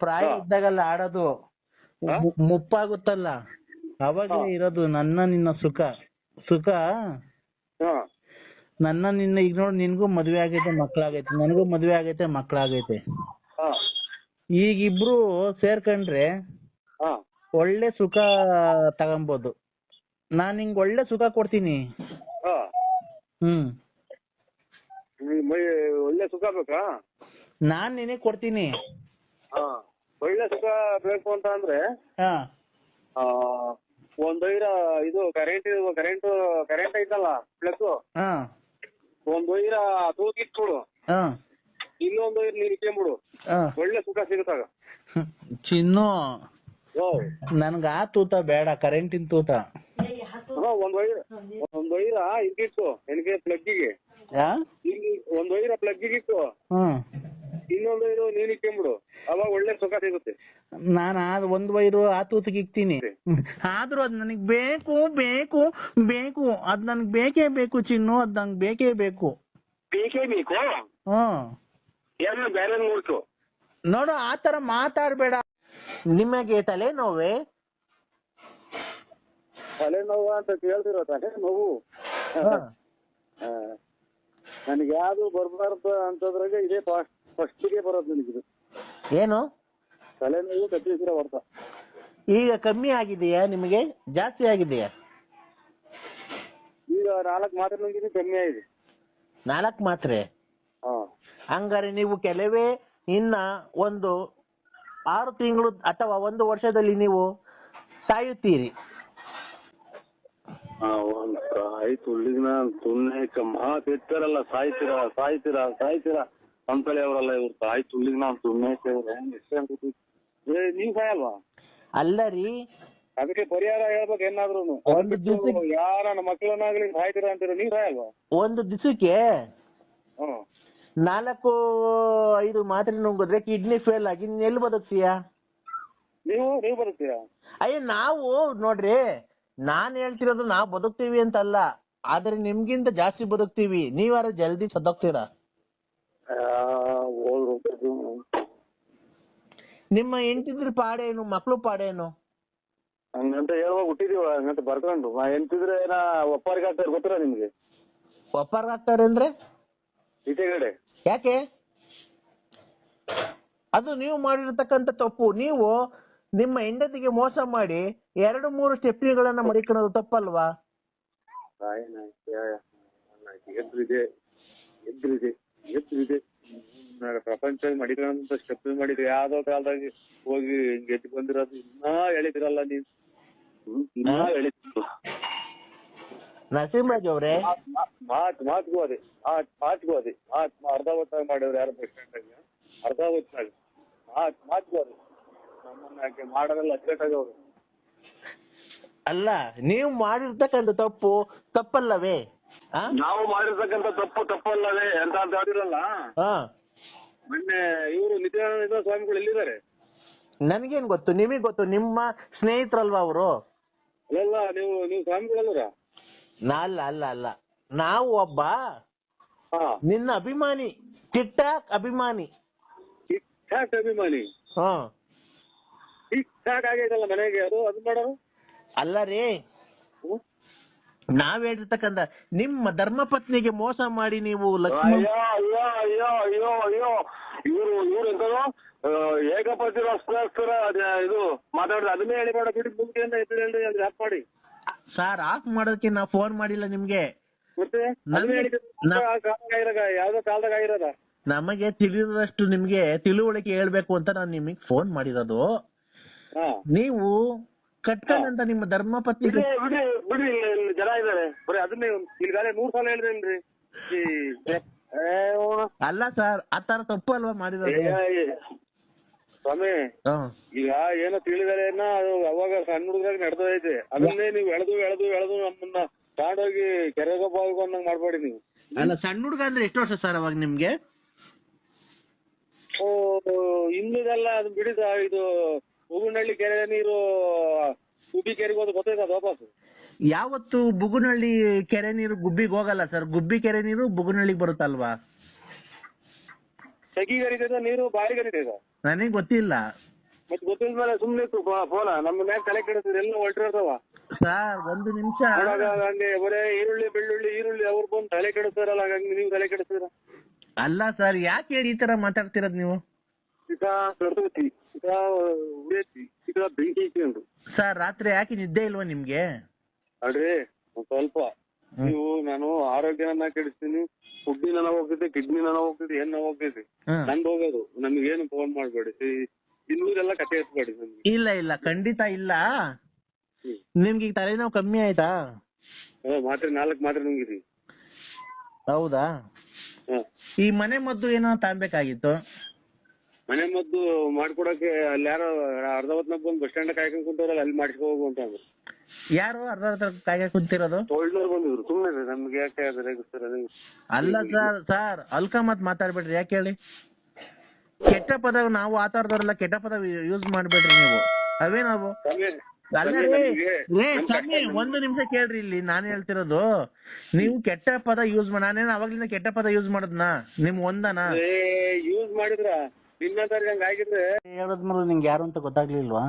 ಪ್ರಾಯ. ಇದ್ದಾಗಲ್ಲ ಆಡೋದು ಮುಪ್ಪಾಗುತ್ತಲ್ಲ? ಅವಾಗಲೇ ಇರೋದು ನನ್ನ ನಿನ್ನ ಸುಖ. ಸುಖ? ನನ್ನ ನಿನ್ನ ಈಗ ನೋಡಿ ನಿನ್ಗೂ ಮದ್ವೆ ಆಗೈತೆ ಮಕ್ಳಾಗೈತೆ ನನಗೂ ಮದ್ವೆ ಆಗೈತೆ ಮಕ್ಳಾಗೈತೆ ಈಗಿಬ್ರು ಈಗ ಇಬ್ರು ಸೇರ್ಕೊಂಡ್ರೆ ಒಳ್ಳೆ ಸುಖ ತಗೊಂಬೋದು. ನಾನ್ ನಿಂಗ್ ಒಳ್ಳೆ ಸುಖ ಕೊಡ್ತೀನಿ. ಹ್ಮ್. ಒಳ್ಳೆ ಸುಖ ಬೇಕಾ? ನಾನ್ ನಿನಗೆ ಕೊಡ್ತೀನಿ. ಒಳ್ಳೆ ಸುಖ ಬೇಕು ಅಂತ ಅಂದ್ರೆ ಹಾ. ಒಂದ್ ವೈರ ಇದು ಕರೆಂಟ್ ಕರೆಂಟ್ ಕರೆಂಟ್ ಐತಲ್ಲ ಪ್ಲಸ್ ಹಾ. ಒಂದ್ ವೈರ ತೂಗಿಟ್ಬಿಡು ಹಾ. ಇನ್ನೊಂದ್ ವೈರ್ ನೀರ್ ಇಟ್ಕೊಂಬಿಡು. ಹಾ. ಒಳ್ಳೆ ಸುಖ ಸಿಗುತ್ತಾಗ ಚಿನ್ನು ಓ ನನ್ಗ ಆ ತೂತ ಬೇಡ ಕರೆಂಟಿನ ತೂತ. ಹಾ, ಒಂದ್ ವೈರ್ ಒಂದ್ ವೈರ ಇಟ್ಟಿಟ್ಟು ನನಗೆ ಪ್ಲಗ್ಗಿಗೆ ಯಾ ಇಲ್ಲಿ ಒಂದ್ ವೈರ ಪ್ಲಗ್ಗಿಗೆ ಇಟ್ಟು. ಹ್ಮ್. ಇನ್ನೊಂದ್ ವೈರು ನೀನ್ ಅವಾಗ ಒಳ್ಳೆ ಸುಖ ಸಿಗುತ್ತೆ. ನಾನು ಆ ಒಂದ್ ವೈರು ಆ ತೂತಿಗೆ ಇಕ್ತೀನಿ. ಆದ್ರೂ ಅದ್ ನನಗ್ ಬೇಕು ಬೇಕು ಬೇಕು. ಅದ್ ನನ್ಗ್ ಬೇಕೇ ಬೇಕು ಚಿನ್ನು ಅದ್ ನಂಗ್ ಬೇಕೇ ಬೇಕು. ಬೇಕೇ ಬೇಕು? ಹ್ಮ್ ಏನೋ ಬೇರೆ ನೋಡ್ತು ನೋಡು ಆ ತರ ಮಾತಾಡ್ಬೇಡ. ನಿಮಗೆ ತಲೆ ನೋವೇ ತಲೆನೋವು ಅಂತ ಕೇಳ್ತಿರೋ ತಲೆನೋವು ನನಗೆ ಯಾವ್ದು ಬರ್ಬಾರ್ದು ಅಂತದ್ರಾಗ ಇದೇ ಫಸ್ಟ್ ಗೆ ಬರೋದು ನನಗಿದು ಏನು? ತಲೆನೋವು ಕತ್ತಿಸಿರೋ ಹೊರ್ತ ಈಗ ಕಮ್ಮಿ ಆಗಿದೆಯಾ ನಿಮಗೆ? ಜಾಸ್ತಿ ಆಗಿದೆಯಾ? ಈಗ ನಾಲ್ಕು ಮಾತ್ರೆ ನುಂಗಿದ್ದು ಕಮ್ಮಿ ಆಗಿದೆ. ನಾಲ್ಕು ಮಾತ್ರೆ? ಹಾ. ಹಂಗಾರೆ ನೀವು ಕೆಲವೇ ಇನ್ನ ಒಂದು ಆರು ತಿಂಗಳು ಅಥವಾ ಒಂದು ವರ್ಷದಲ್ಲಿ ನೀವು ಸಾಯುತ್ತೀರಿ. ಆ, ಒಂದು ಕಾಯಿ ತುಳ್ಳಿಗ್ನ ಸುಮ್ನೆ ಮಾತ್ ಇರ್ತಾರಲ್ಲ ಸಾಯ್ತೀರಾ ಸಾಯ್ತೀರಾ ಸಾಯ್ತೀರಾ? ಅಂತೇಳಿ ಅವರಲ್ಲ ಇವ್ರು ಕಾಯಿ ತುಳ್ಳಿಗ್ನ ಸುಮ್ಮನೆ ಏ ನೀವ್ ಸಾಯಲ್ವಾ ಅಲ್ಲ ರೀ. ಅದಕ್ಕೆ ಪರಿಹಾರ ಹೇಳ್ಬೇಕು ಏನಾದ್ರು ಒಂದು ದಿಸಕ್ಕೆ ಯಾರ ನಮ್ಮ ಮಕ್ಕಳನ್ನಾಗ್ಲಿ ಸಾಯ್ತೀರ ಅಂತೀರ? ನೀವ್ ಸಾಯಲ್ವಾ ಒಂದು ದಿವಸಕ್ಕೆ ಹ್ಮ್ ನಾಲ್ಕು ಐದು ಮಾತ್ರೆ ನುಂಗಿದ್ರೆ ಕಿಡ್ನಿ ಫೇಲ್ ಆಗಿ ನೀನ್ ಎಲ್ಲಿ ಬದುಕ್ತೀಯಾ? ನೀವು ನೀವು ಬರುತ್ತೀರಾ ಅಯ್ಯ ನಾವು ನೋಡ್ರಿ ನಾನ್ ಹೇಳ್ತಿರೋದು ನಾವು ಬದುಕ್ತೀವಿ ಅಂತಲ್ಲ. ಆದ್ರೆ ನಿಮ್ಗಿಂತ ಜಾಸ್ತಿ ಬದುಕ್ತೀವಿ. ನೀವಾರ ಜಲ್ದಿ ಸತ್ತೋಗ್ತೀರಾ? ನಿಮ್ಮ ಹೆಂಡತಿದ್ರ ಪಾಡೇನು ಮಕ್ಳು ಪಾಡೇನು ಹಂಗಂತ ಹೇಳುವಾಗ ಹುಟ್ಟಿದೀವ ಹಂಗಂತ ಬರ್ಕೊಂಡು. ಎಂತಿದ್ರೆ ಏನ ಒಪ್ಪಾರಿಗೆ ಆಗ್ತಾರೆ ಗೊತ್ತಿರ ನಿಮ್ಗೆ? ಒಪ್ಪಾರ್ಗಾಗ್ತಾರೆ ಅಂದ್ರೆ? ಇಟೆಗಡೆ. ಯಾಕೆ? ಅದು ನೀವು ಮಾಡಿರ್ತಕ್ಕಂಥ ತಪ್ಪು. ನೀವು ನಿಮ್ಮ ಹೆಂಡತಿಗೆ ಮೋಸ ಮಾಡಿ ಎರಡು ಮೂರು ಸ್ಟೆಪ್ನಿಗಳನ್ನ ಮಡಿಕೊಳ್ಳೋದು ತಪ್ಪಲ್ವಾ? ಎದ್ರಿದೆ ಎದ್ರಿದೆ. ಎದ್ರಿದೆ ಪ್ರಪಂಚ ಮಡಿಕೊಂತ ಸ್ಟೆಪ್ ಮಾಡಿದ್ರೆ ಯಾವ್ದೋ ಕಾಲದಾಗ ಹೋಗಿ ಗೆದ್ದು ಬಂದಿರೋದು ಇನ್ನಾ ಹೇಳಿದಿರಲ್ಲ ನೀವ್. ಇನ್ನಾ ಹೇಳಿದ್ರು. ನರಸಿಂಹರಾಜ್ ಅವರೇ? ಮಾತ್ ಮಾತ್ಗೂ ಅದೇ. ಮಾತ್ ಮಾತ್ಗೂ ಅದೇ. ಮಾತ್ ಅರ್ಧ ಹೊತ್ತಾಗ ಮಾಡಿವ್ರು ಯಾರು ಬಸ್ ಸ್ಟ್ಯಾಂಡ್ ಅರ್ಧ ಹೊತ್ತಾಗ. ಮಾತ್ ಮಾತ್ಗೂ ಅದೇ. ನಮ್ಮನ್ನ ಯಾಕೆ ಮಾಡೋದಲ್ಲ ಅಚ್ಚೇಟ್ ಅವರು. ಅಲ್ಲ ನೀವು ಮಾಡಿರ್ತಕ್ಕಂಥ ತಪ್ಪು ತಪ್ಪಲ್ಲವೇ? ನಾವು ಮಾಡಿರ್ತಕ್ಕಂಥ ತಪ್ಪು ತಪ್ಪಲ್ಲದೆ ಎಂತ ಅಂತ ಹೇಳಿರಲ್ಲ. ಹಾ ಮೊನ್ನೆ ಇವರು ನಿತ್ಯಾನಂದ ಸ್ವಾಮಿಗಳು ಎಲ್ಲಿದ್ದಾರೆ? ನನ್ಗೇನ್ ಗೊತ್ತು ನಿಮಗೆ ಗೊತ್ತು ನಿಮ್ಮ ಸ್ನೇಹಿತರಲ್ವಾ ಅವರು? ಅಲ್ಲ ನೀವು ನೀವು ಸ್ವಾಮಿಗಳಲ್ಲರ? ಅಲ್ಲ ಅಲ್ಲ ಅಲ್ಲ. ನಾವು ಒಬ್ಬ ಹಾ. ನಿನ್ನ ಅಭಿಮಾನಿ ಟಿಕ್ಟಾಕ್ ಅಭಿಮಾನಿ. ಟಿಕ್ ಟಾಕ್ ಅಭಿಮಾನಿ? ಹಾ. ಟಿಕ್ ಟಾಕ್ ಆಗೈತಲ್ಲ ಮನೆಗೆ ಅದು ಅದು ಮಾಡೋರು ಅಲ್ಲ ರೀ. ನಾವ್ ಹೇಳಿರ್ತಕ್ಕಂಥ ನಿಮ್ಮ ಧರ್ಮಪತ್ನಿಗೆ ಮೋಸ ಮಾಡಿ ನೀವು ಲಕ್ಷ್ಮಣ ಅಯ್ಯೋ ಅಯ್ಯೋ ಅಯ್ಯೋ ಅಯ್ಯೋ ಅಯ್ಯೋ. ಇವರು ಇವ್ರು ಎಂತದು? ಏಕಪತಿ ರಸ್ತರ ಇದು ಮಾತಾಡಿದ್ರೆ ಅದನ್ನೇ ಹೇಳಿಬೇಡ ಬಿಡಿ. ಮುಂದೆ ಇದು ಹೇಳಿ ಅಂದ್ರೆ ಆಫ್ ಮಾಡಿ? ಸರ್ ಆಫ್ ಮಾಡೋದಕ್ಕೆ ನಾವು ಫೋನ್ ಮಾಡಿಲ್ಲ ನಿಮ್ಗೆ. ಮತ್ತೆ? ಹೇಳಿದ್ದು ಕಾಲದಾಗ ಯಾವ್ದೋ ಕಾಲದಾಗ ಆಗಿರೋದ? ನಮಗೆ ತಿಳಿದಷ್ಟು ನಿಮ್ಗೆ ತಿಳುವಳಿಕೆ ಹೇಳ್ಬೇಕು ಅಂತ ನಾನು ನಿಮಗೆ ಫೋನ್ ಮಾಡಿರೋದು. ಹಾ. ನೀವು ಕಟ್ಕೊಂಡಂತ ನಿಮ್ಮ ಧರ್ಮಪತ್ನಿ ಬಿಡ್ರಿ ಬಿಡಿ ಬಿಡಿ ಇಲ್ಲಿ ಇಲ್ಲಿ ಜನ ಇದಾರೆ ಬರೀ ಅದನ್ನೇ ಈಗಾಗಲೇ ನೂರ್ ಸಲ ಹೇಳಿದ್ರೇನ್ರಿ ಈ ಏ, ಅವ್ನು. ಅಲ್ಲ ಸರ್ ಆ ತರ ತಪ್ಪು ಅಲ್ವಾ ಮಾಡಿರೋದು? ಏ, ಏ. ಸ್ವಾಮಿ ಹ್ಮ್. ಈಗ ಏನೋ ತಿಳಿದಾರೆ ಅದು ಅವಾಗ ಸಣ್ಣ ಹುಡುಗರಾಗ ನಡೆದೈತೆ ಅದನ್ನೇ ನೀವು ಎಳೆದು ಎಳೆದು ಎಳೆದು ನಮ್ಮನ್ನ ತಾಂಡೋಗಿ ಕೆರೆಗೆ ಹೋಗು ಅನ್ನಂಗ್ ಮಾಡ್ಬೇಡಿ ನೀವು. ಅಲ್ಲ ಸಣ್ಣ ಹುಡುಗ ಅಂದ್ರೆ ಎಷ್ಟು ವರ್ಷ ಸರ್ ಅವಾಗ ನಿಮ್ಗೆ? ಓ ಇನ್ನುದೆಲ್ಲ ಅದು ಬಿಡಿದ ಇದು ಹೂಗುನಹಳ್ಳಿ ಕೆರೆ ನೀರು ಗುಬ್ಬಿ ಕೆರೆಗೆ ಹೋದ್ರೆ ಗೊತ್ತೈತೆ ಅದು ವಾಪಸ್ ಯಾವತ್ತು ಬುಗುನಹಳ್ಳಿ ಕೆರೆ ನೀರು ಗುಬ್ಬಿಗೆ ಹೋಗಲ್ಲ ಸರ್. ಗುಬ್ಬಿ ಕೆರೆ ನೀರು ಬುಗುನಹಳ್ಳಿಗೆ ಬರುತ್ತಲ್ವಾ? ಸಗಿ ಕರಿತೈತ ನೀರು ಬಾರಿ ಕರಿತೈತ ನನಗೆ ಗೊತ್ತಿಲ್ಲ. ಮತ್ತೆ ಗೊತ್ತಿಲ್ಲ ಮೇಲೆ ಸುಮ್ಮನೆ ಫೋನ. ನಮ್ಮ ಮ್ಯಾಗ ತಲೆ ಕೆಡಿಸಿದ್ರೆ ಎಲ್ಲ ಹೊರಟಿರ್ತಾವ ಸರ್ ಒಂದು ನಿಮಿಷ. ಹಂಗೆ ಬರೇ ಈರುಳ್ಳಿ ಬೆಳ್ಳುಳ್ಳಿ ಈರುಳ್ಳಿ ಅವ್ರು ಬಂದು ತಲೆ ಕೆಡಿಸ್ತಾರಲ್ಲ ಹಂಗೆ ನೀವು ತಲೆ ಕೆಡಿಸ್ತೀರ? ಅಲ್ಲ ಸರ್ ಯಾಕೆ ಈ ತರ ಮಾತಾಡ್ತಿರೋದು ನೀವು? ಈಗ ಕಡ್ತೈತಿ ಈಗ ಉಳಿಯೈತಿ. ಈಗ ಬೆಂಕಿ ಐತಿ ಅಂದ್ರು. ಸರ್ ರಾತ್ರಿ ಯಾಕೆ ನಿದ್ದೆ ಇಲ್ವಾ ನಿಮ್ಗೆ? ಅಡ್ರಿ ಒಂದ್ ಸ್ವಲ್ಪ. ನೀವು ನಾನು ಆರೋಗ್ಯನ ಕೆಡಿಸ್ತೀನಿ. ಫುಡ್ಡಿ ನನ್ನ ಹೋಗ್ತೈತಿ ಕಿಡ್ನಿ ನಾನು ಹೋಗ್ತೈತಿ ಏನ್ ನಾವು ಹೋಗ್ತೈತಿ ಹ್ಮ್. ನಂದು ಹೋಗೋದು. ಏನು ಫೋನ್ ಮಾಡ್ಬೇಡಿ. ಇನ್ನೂರೆಲ್ಲ ಕತೆ ಎತ್ಬೇಡಿ ನಮ್ಗೆ. ಇಲ್ಲ ಇಲ್ಲ ಖಂಡಿತ ಇಲ್ಲ. ಹ್ಮ್. ನಿಮ್ಗೆ ಈಗ ತಲೆನೋವು ಕಮ್ಮಿ ಆಯ್ತಾ? ಮಾತ್ರ ಮಾತ್ರೆ ನಾಲ್ಕು ಮಾತ್ರೆ ನುಂಗಿರಿ. ಹೌದಾ? ಹ. ಈ ಮನೆ ಮದ್ದು ಏನೋ ತಾಂಬೇಕಾಗಿತ್ತು. ಮನೆ ಮದ್ದು ಮಾಡ್ಕೊಡಕ್ಕೆ ಅಲ್ಲಿ ಯಾರೋ ಅರ್ಧ ಹೊತ್ನಾಗ ಬಂದು ಬಸ್ ಸ್ಟ್ಯಾಂಡ್ ಕಾಯ್ಕೊಂಡ್ ಕುಂತವ್ರಲ್ಲ ಅಲ್ಲಿ ಮಾಡಿಸ್ಕೊ ಹೋಗು ಅಂತ ಅಂದ್ರು. ಯಾರು ಅರ್ಧ ಅರ್ಧ ಕಾಯ್ಗೆ ಕುಂತಿರೋದು? ಟೋಲ್ನವ್ರು ಬಂದಿದ್ರು ಸುಮ್ಮನೆ ನಮ್ಗೆ ಯಾಕೆ ಅದು ಸರ್ ಅಲ್ಲ ಸರ್ ಸರ್ ಅಲ್ಕ ಮತ್ ಮಾತಾಡ್ಬೇಡ್ರಿ ಯಾಕೆ ಹೇಳಿ? ಕೆಟ್ಟ ಪದ ನಾವು ಆತಾಡ್ದವ್ರೆಲ್ಲ ಕೆಟ್ಟ ಪದ ಯೂಸ್ ಮಾಡ್ಬೇಡ್ರಿ ನೀವು. ಅವೇ ನಾವು. ಸ್ವಾಮಿ, ಅಲ್ಲ ಸ್ವಾಮಿ, ರೀ ನಮ್ಗೆ ರೇ ಸ್ವಾಮಿ ಒಂದು ನಿಮಿಷ ಕೇಳ್ರಿ ಇಲ್ಲಿ ನಾನು ಹೇಳ್ತಿರೋದು. ನೀವು ಕೆಟ್ಟ ಪದ ಯೂಸ್ ಮಾಡ ನಾನೇನು ಅವಾಗ್ಲಿಂದ ಕೆಟ್ಟ ಪದ ಯೂಸ್ ಮಾಡೋದ್ನಾ? ನಿಮ್ ಒಂದನಾ? ಯೂಸ್ ಮಾಡಿದ್ರ ನಿನ್ನ ಹಂಗ ಆಗಿದ್ರೆ ಹೇಳದ್ಮೇಲೆ ನಿಂಗೆ ಯಾರು ಅಂತ ಗೊತ್ತಾಗ್ಲಿಲ್ವಾ?